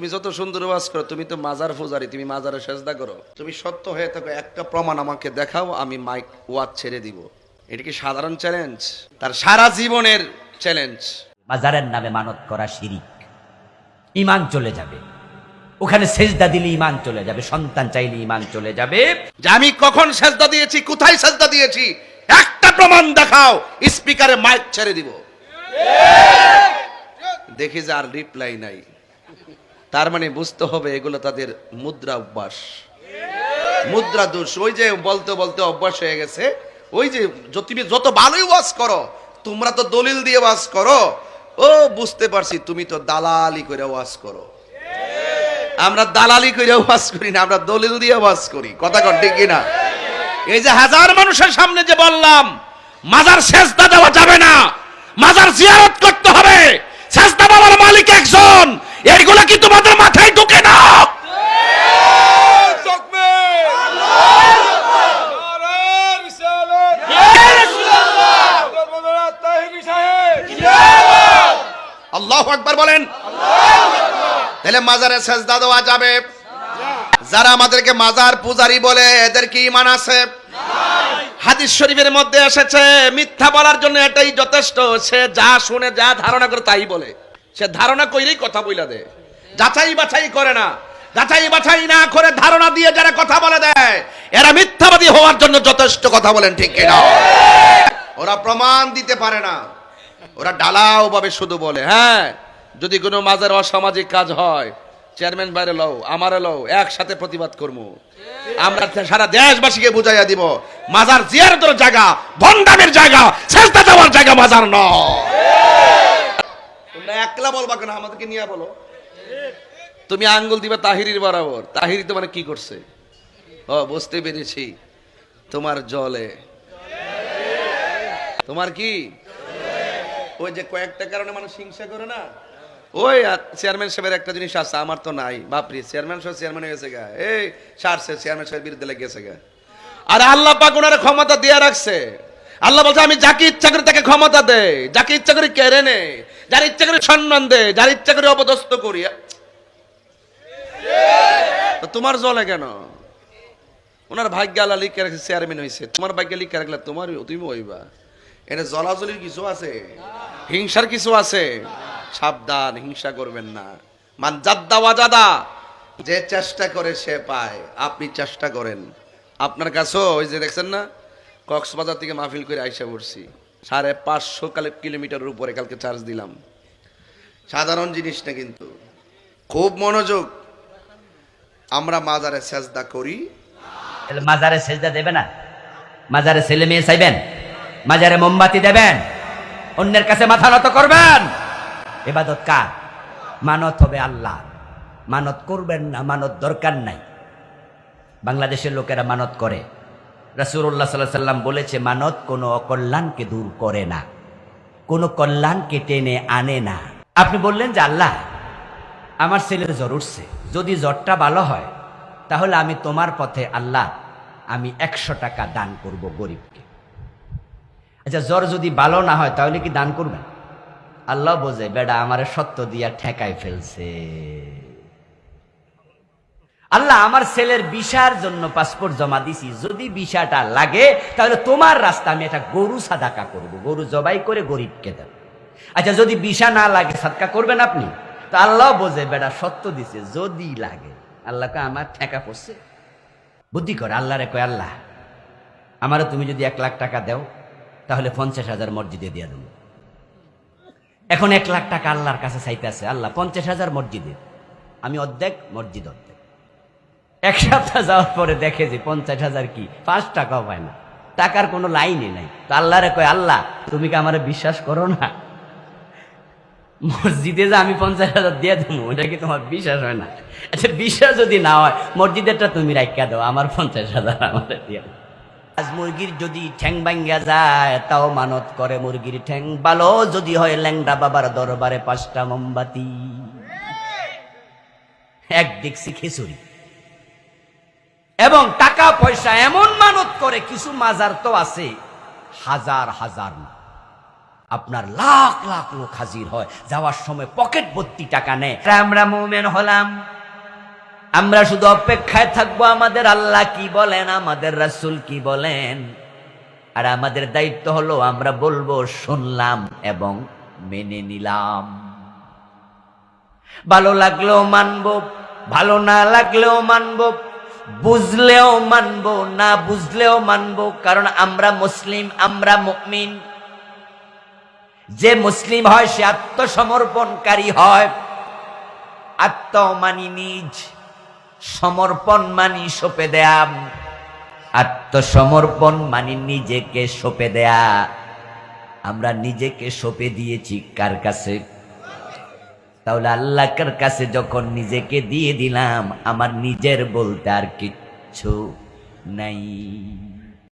তুমি যত সুন্দর ওয়াজ করো তুমি তো মাজার ফুজারি তুমি মাজারে সেজদা করো। তুমি সত্য হয়ে থাকো একটা প্রমাণ আমাকে দেখাও আমি মাইক ওয়াজ ছেড়ে দিব। এটা কি সাধারণ চ্যালেঞ্জ তার সারা জীবনের চ্যালেঞ্জ মাজারের নামে মানত করা শিরিক। ইমান চলে যাবে। ওখানে সেজদা দিলে ইমান চলে যাবে সন্তান চাইলে ইমান চলে যাবে। যে আমি কখন সেজদা দিয়েছি কোথায় সেজদা দিয়েছি একটা প্রমাণ দেখাও স্পিকারে মাইক ছেড়ে দিব। দেখি যে আর রিপ্লাই নাই। তার মানে বুঝতে হবে এগুলো তাদের মুদ্রা অভ্যাস। মুদ্রা দোষ। ওই যে বলতে বলতে অভ্যাস হয়ে গেছে। ওই যে তুমি যত ভালোই ওয়াজ করো, তোমরা তো দলিল দিয়ে ওয়াজ করো। ও, বুঝতে পারছি, তুমি তো দালালি করে ওয়াজ করো। আমরা দালালি করে ওয়াজ করি না, আমরা দলিল দিয়ে ওয়াজ করি। কথা কর ঠিক কিনা? এই যে হাজার মানুষের সামনে যে বললাম, মাজার সেজদা দেওয়া যাবে না মাজার জিয়ারত করতে হবে সেজদা বাবার মালিক একজন এইগুলা কি তোমাদের মাথায় ঢুকে না আল্লাহ আকবার বলেন। তাহলে মাজারে সেজদা দেওয়া যাবে। যারা আমাদেরকে মাজার পূজারি বলে, এদের কি ইমান আছে? হাদিস শরীফের মধ্যে এসেছে, মিথ্যা বলার জন্য এটাই যথেষ্ট। সে যা শুনে, যা ধারণা করে তাই বলে। সে ধারণা কইরেই কথা বইলা দেয়। যাচাই বাছাই করে না। যাচাই বাছাই না করে ধারণা দিয়ে যারা কথা বলে দেয়, এরা মিথ্যাবাদী হওয়ার জন্য যথেষ্ট কথা বলেন, ঠিক কিনা? ওরা প্রমাণ দিতে পারে না। ওরা ডালাও ভাবে শুধু বলে হ্যাঁ যদি কোনো মাজার অসামাজিক কাজ হয়, চেয়ারম্যান বাইরে লও, আমারে লও, একসাথে প্রতিবাদ করব আমরা সারা দেশবাসীকে বুঝাইয়া দিব, মাজার জিয়ারতের জায়গা ভন্ডামের জায়গা চেষ্টা দেওয়ার জায়গা মাজার তোমরা একলা বলবা কেন? আমাদেরকে নিয়ে বলো। তুমি আঙ্গুল দিবা তাহিরির বরাবর। তাহিরি তোমার কি করছে? ও, বুঝতে পেরেছি। তোমার জলে। তোমার কি? ওই যে কয়েকটা কারণে মানুষ হিংসা করে না? ওই চেয়ারম্যান সাহেবের একটা জিনিস আছে, আমার তো নাই, বাপরি চেয়ারম্যান সাহেব চেয়ারম্যান হয়ে গেছে গা। এই সারছে চেয়ারম্যান সাহেবের বিরুদ্ধে লেগেছে গা। আর আল্লাহ পাক ওনার ক্ষমতা দিয়ে রাখছে। আল্লাহ বলছে, আমি যাকে ইচ্ছা করি তাকে ক্ষমতা দে যাকে ইচ্ছা করি কেড়ে নে যার ইচ্ছা করে সম্মান দে যার ইচ্ছা করে অপদস্থ করি। তোমার জলে কেন? ওনার ভাগ্য আল্লাহ লিখে রাখছে চেয়ারম্যান হয়েছে তোমার ভাগ্য লিখে রাখলে তোমার তুমি হইবা। এটা জলাজলির কিছু আছে? হিংসার কিছু আছে? সাবধান হিংসা করবেন না। মান জাদ্দা ওয়াজাদা। যে চেষ্টা করে সে পায়। আপনি চেষ্টা করেন। আপনার কাছেও ওই যে দেখছেন না? কক্সবাজার থেকে মাহফিল করে আইসা পড়ছি। সাড়ে পাঁচশো কালে কিলোমিটারের উপরে কালকে চার্জ দিলাম। সাধারণ জিনিস না কিন্তু। খুব মনোযোগ। আমরা মাজারে সেজদা করি। তাহলে মাজারে সেজদা দেবে না? মাজারে ছেলে মেয়ে চাইবেন? মাজারে মোমবাতি দেবেন, অন্যের কাছে মাথা নত করবেন। এবাদত কার? মানত হবে আল্লাহ। মানত করবেন না, মানত দরকার নাই। বাংলাদেশের লোকেরা মানত করে। রাসূলুল্লাহ সাল্লাহ সাল্লাম বলেছে, মানত কোনো অকল্যাণকে দূর করে না। কোনো কল্যাণকে টেনে আনে না। আপনি বললেন যে, আল্লাহ, আমার ছেলের জ্বর উঠছে। যদি জ্বরটা ভালো হয়, তাহলে আমি তোমার পথে আল্লাহ, আমি একশো টাকা দান করব গরিবকে। আচ্ছা জ্বর যদি ভালো না হয়, তাহলে কি দান করবেন আল্লাহ বোঝে, বেডা, আমার সত্য দিয়া ঠেকাই ফেলছে। আল্লাহ আমার ছেলের বিশার জন্য পাসপোর্ট জমা দিছি। যদি বিষাটা লাগে, তাহলে তোমার রাস্তা আমি একটা গরু সাদাকা করব। গরু জবাই করে গরিবকে দেব। আচ্ছা যদি বিশা না লাগে, সাদকা করবেন আপনি? তো আল্লাহ বোঝে বেটা সত্য দিছে, যদি লাগে। আল্লাহকে আমার ঠেকা পড়ছে। বুদ্ধি করে আল্লাহ রে কয়, আল্লাহ আমারও তুমি যদি এক লাখ টাকা দাও তাহলে পঞ্চাশ হাজার মসজিদে দিয়ে দেবো। এখন এক লাখ টাকা আল্লাহর কাছে চাইতে আছে, আল্লাহ, পঞ্চাশ হাজার মসজিদে। আমি অর্ধেক, মসজিদ অর্ধেক। এক সপ্তাহ যাওয়ার পরে দেখে যে পঞ্চাশ হাজার কি? পাঁচ টাকাও পায় না। টাকার কোনো লাইনই নাই। তো আল্লাহরে কয়, আল্লাহ, তুমি কি আমার বিশ্বাস করো না? মসজিদে যে আমি পঞ্চাশ হাজার দিয়ে দেবো ওটা কি তোমার বিশ্বাস হয় না? আচ্ছা বিশ্বাস যদি না হয়, মসজিদেরটা তুমি রাখা দাও, আমার পঞ্চাশ হাজার আমার দিয়ে দাও। আজ মুরগির যদি ঠ্যাং ভাঙ্গা যায়, তাও মানত করে মুরগির ঠ্যাং। ভালো যদি হয় ল্যাংডা বাবার দরবারে পাঁচটা মোমবাতি। এক দেখছি খিচুড়ি। এবং টাকা পয়সা এমন মানত করে কিছু মাজার তো আছে, হাজার হাজার আপনার লাখ লাখ লোক হাজির হয়, যাওয়ার সময় পকেট ভর্তি টাকা নেয়। আমরা মুমেন হলাম। আমরা শুধু অপেক্ষায় থাকব আমাদের আল্লাহ কি বলেন, আমাদের রাসূল কি বলেন। আর আমাদের দায়িত্ব হলো আমরা বলব, শুনলাম এবং মেনে নিলাম। ভালো লাগলেও মানবো, ভালো না লাগলেও মানবো, বুঝলেও মানবো, না বুঝলেও মানবো, কারণ আমরা মুসলিম, আমরা মুমিন। যে মুসলিম হয়, সে আত্মসমর্পণকারী হয়, আত্মমানি নিজ। সমর্পণ মানি সপে দেয়া। আত্মসমর্পণ মানি নিজেকে সপে দেয়া। আমরা নিজেকে সপে দিয়েছি কার কাছে? তাহলে আল্লাহর কাছে যখন নিজেকে দিয়ে দিলাম, আমার নিজের বলতে আর কিচ্ছু নাই।